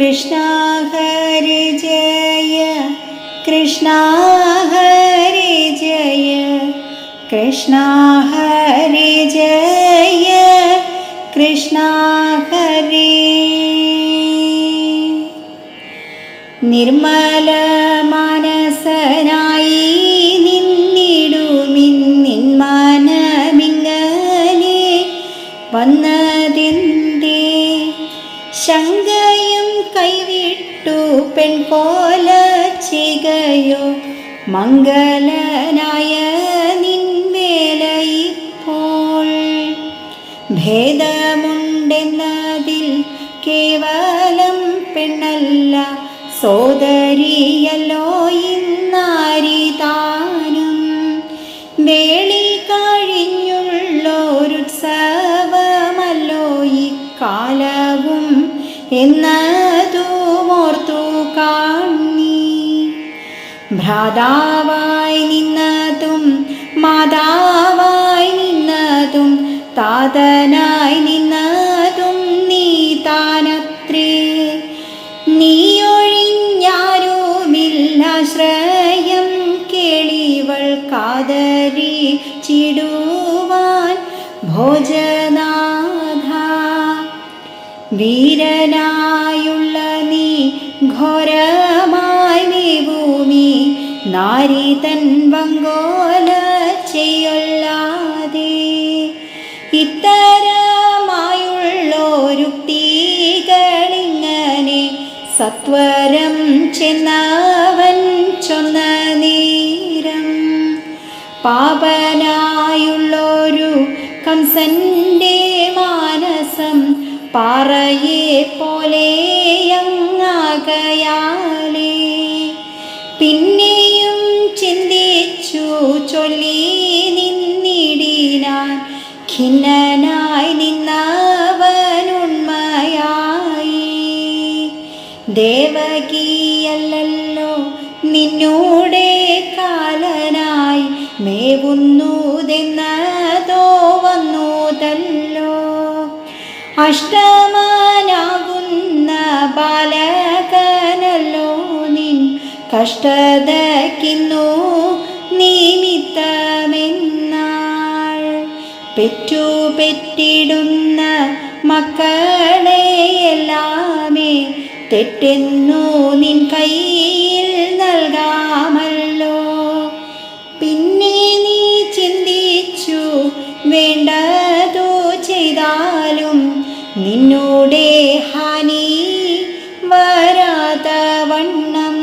कृष्णा हरिजय कृष्णा हरि जय कृष्णा हरिजय कृष्णा हरि। निर्मला മംഗലനായ നിൻവേലയിപ്പോൾ ഭേദമുണ്ടെന്നതിൽ കേവലം പെണ്ണല്ല സോദരിയല്ലോ ഇന്നാരി താനും. വേളി കഴിഞ്ഞുള്ളൊരുത്സവമല്ലോ ഇക്കാലവും എന്നതുമോർത്തു ഭ്രാതാവായി നിന്നതും മാതാവായി നിന്നതും താതനായി നിന്നതും നീ താനത്രേ. നീയൊഴിഞ്ഞാരുമില്ലാശ്രയം കേളിവൾ കാതരി ചിടുവാൻ നാരി തൻ വങ്കോല ചെയ്യൊല്ലാതെ ഇത്തരമായുള്ളോരുക്തികളിങ്ങനെ സത്വരം ചെന്നവൻ ചൊന്ന നേരം പാപനായുള്ളൊരു കംസന്റെ മാനസം പാറയെ പോലെയങ്ങാകയാലേ നിന്നൂടെ കാലനായി മേവുന്നതെന്നതോ വന്നുതല്ലോ. അഷ്ടമാനാകുന്ന ബാലകനല്ലോ നിൻ കഷ്ടതയ്ക്കുന്നു നിമിത്തമെന്നാൾ. പെറ്റു പെറ്റിടുന്ന മക്കളെ എല്ലാമേ തെറ്റെന്നു നിൻ കയ്യിൽ നൽകാമല്ലോ. പിന്നെ നീ ചിന്തിച്ചു വേണ്ടതോ ചെയ്താലും നിന്നോടെ ഹാനി വരാത വണ്ണം.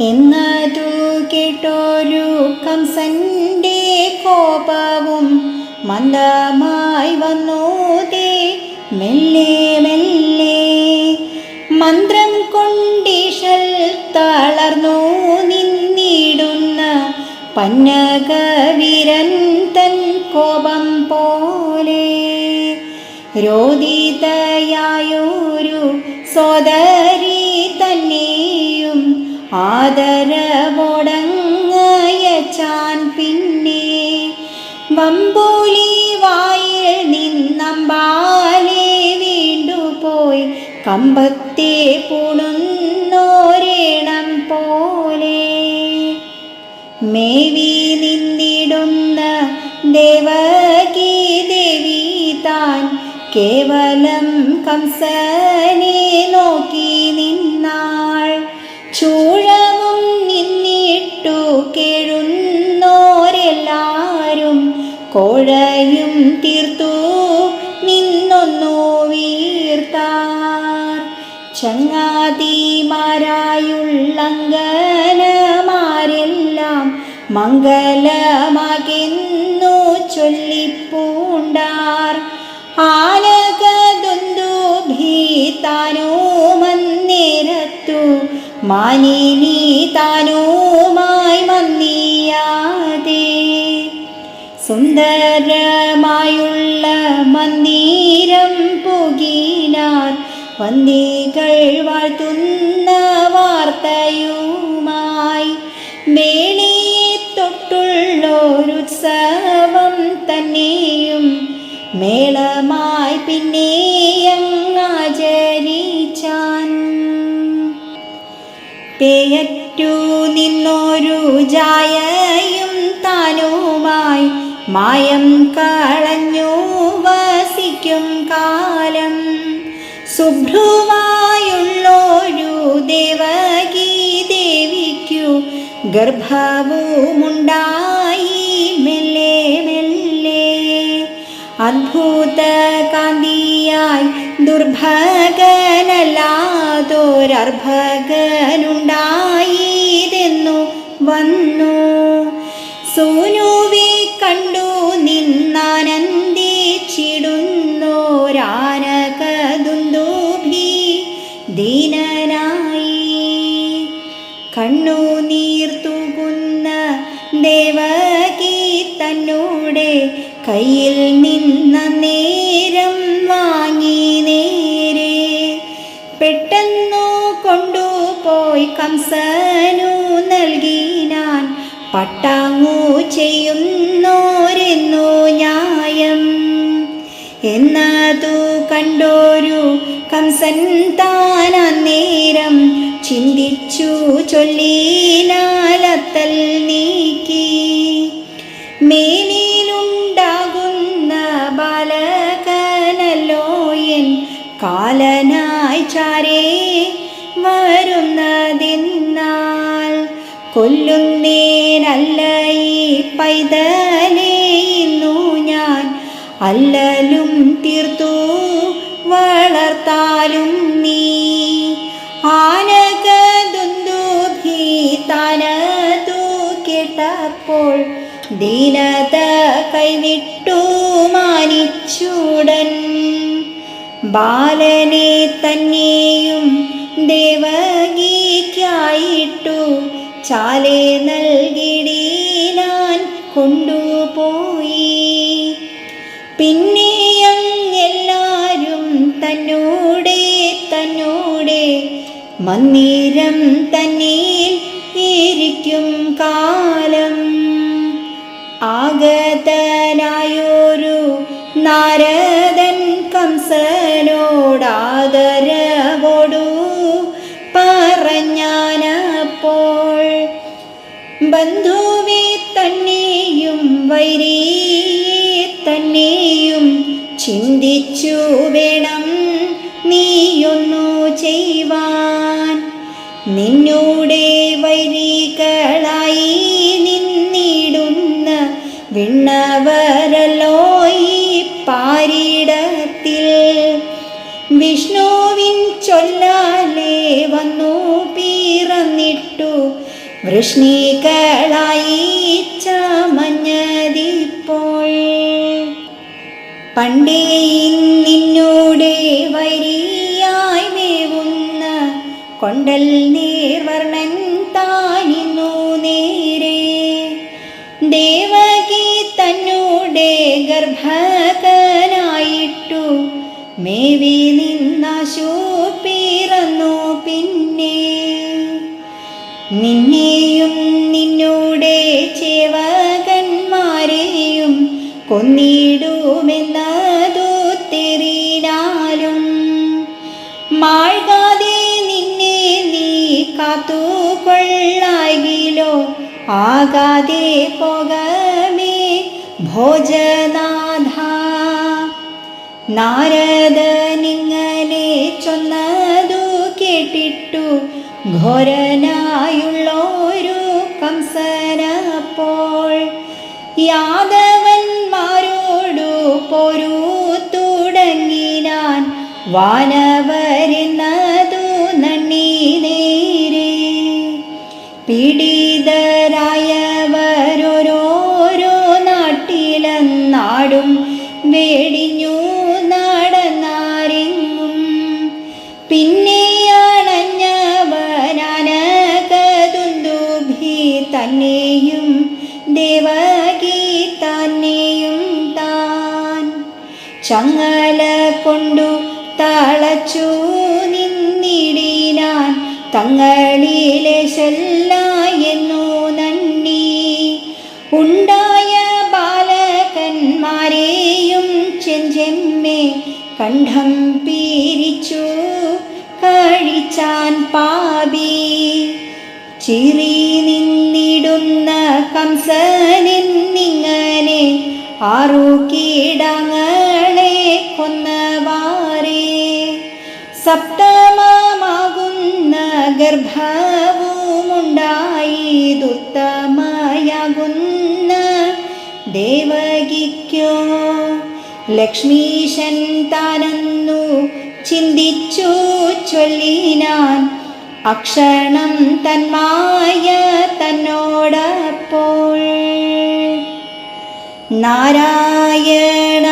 എന്നതു കേട്ടോരു കംസന്റെ കോപവും മന്ദമായി വന്നോതേ. മെല്ലെ മെല്ലെ പന്നകവീരൻ തൻ കോപം പോലെ രോദിതയായൊരു സോദരി തന്നെയും ആദരവോടങ്ങയച്ചാൻ പിന്നെ വമ്പൂലി വായിൽ നിന്നമ്പാലെ വീണ്ടുപോയി കമ്പത്തെ പൂണുന്നോരേണം പോലെ മേവി കംസനെ നോക്കി നിന്നാൾ. ചൂഴവും നിന്നിട്ടു കേഴുന്നോരെല്ലാരും കോഴയും തീർത്തു നിന്നൊന്നു വീർത്താർ. ചങ്ങാതിമാരായുള്ളങ്കനമാരെല്ലാം മംഗലമാകുന്നു ചൊല്ലിപ്പൂണ്ടാർ. ആലകതൊന്തു ഭീതാനോ മന്നേരത്തു. മാനിനി താനോമായി മന്ദിയാതെ സുന്ദരമായുള്ള മന്ദിരം പുകിനാർ. വന്ദികൾ വാഴ്ത്തുന്ന വാർത്തയുമായി അറ്റു നിന്നൊരു ജായയും താനുമായി മായം കളഞ്ഞു വസിക്കും കാലം. ശുഭ്രുവായുള്ളൊരു ദേവകീ ദേവിക്കു ഗർഭവുമുണ്ടായി മെല്ലെ മെല്ലെ. അത്ഭുത കാന്തിയായി ദുർഭകനല്ലാതൊരർഭകനുണ്ടായതെന്നു വന്നു. സൂനുവെ കണ്ടു നിന്നാനന്ദിച്ചിടുന്നോരാനകദുന്ദുഭി ദീനനായി. കണ്ണു നീർത്തുകുന്ന ദേവകി തന്നോടെ കയ്യിൽ നിന്ന കംസനു നൽകിനാൻ പട്ടാങ്ങു ചെയ്യുന്നോരെന്നു ന്യായം. എന്നതു കണ്ടോരു കംസൻ താൻ നേരം ചിന്തിച്ചു ചൊല്ലിനാലത്തൽ നീക്കി. മേനിയിലുണ്ടാകുന്ന ബാലകനല്ലോ എൻ കാലനായി ചാരേ വരുന്നതെന്നാൽ കൊല്ലുന്നേനല്ല ഈ പൈതലേ ഇന്നു ഞാൻ. അല്ലലും തീർത്തു വളർത്താലും നീ. ആനകദുന്ദുഭീതാനതു കേട്ടപ്പോൾ ദീനത കൈവിട്ടു മാനിച്ചുടൻ. ബാലനെ തന്നെയും ദേവകിക്കായിട്ടു നൽകിടി നൽകിടീനാൻ കൊണ്ടുപോയി. പിന്നെ അങ്ങെല്ലാരും തന്നോടെ തന്നോടെ മന്ദിരം തന്നിൽ ബന്ധുവെ തന്നെയും വൈരിയെ തന്നെയും ചിന്തിച്ചു വൃഷ്ണികളായി ചമഞ്ഞതിപ്പോൾ. പണ്ടേ നിന്നോടെ വരിയായി വേവുന്ന കൊണ്ടൽ നീർവർണൻ താനിന്നു നേരെ. ദേവകി തന്നോടെ ഗർഭകനായിട്ടു മേവി നിന്നെയും നിന്നോടെ ചേവകന്മാരെയും കൊന്നിടുമെന്നതു തെറിനാലും മാഴ്കാതെ നിന്നെ നീ കാത്തുകൊള്ളാകിലോ? ആകാതെ പോകമേ ഭോജനാഥ. നാരദ നിങ്ങളെ ചൊന്നതു കേട്ടിട്ടു ഘോരനായുള്ളൊരു കംസനപ്പോൾ യാദവന്മാരോടു പൊരു തുടങ്ങിനാൻ വാനവരെന്നതു തന്നെയും ദേവകി തന്നെയും താൻ ചങ്ങല കൊണ്ടു തളച്ചു നിന്നിടിനാൻ തങ്ങളിലെ എന്നു നന്ദി. ഉണ്ടായ ബാലകന്മാരെയും ചെഞ്ചെമ്മേ കണ്ഠം പീരിച്ചു കഴിച്ചാൻ പാപി. ചിരി നിന്നിടുന്ന കംസനെന്നിങ്ങനെ ആറു കീടങ്ങളെ കൊന്നവാറേ. സപ്തമമാകുന്ന ഗർഭവുമുണ്ടായതുത്തമയാകുന്ന ദേവകിക്കോ. ലക്ഷ്മീശൻ താനെന്നു ചിന്തിച്ചു ചൊല്ലിനാൻ അക്ഷണം തന്മായ തന്നോടപ്പോൾ നാരായണ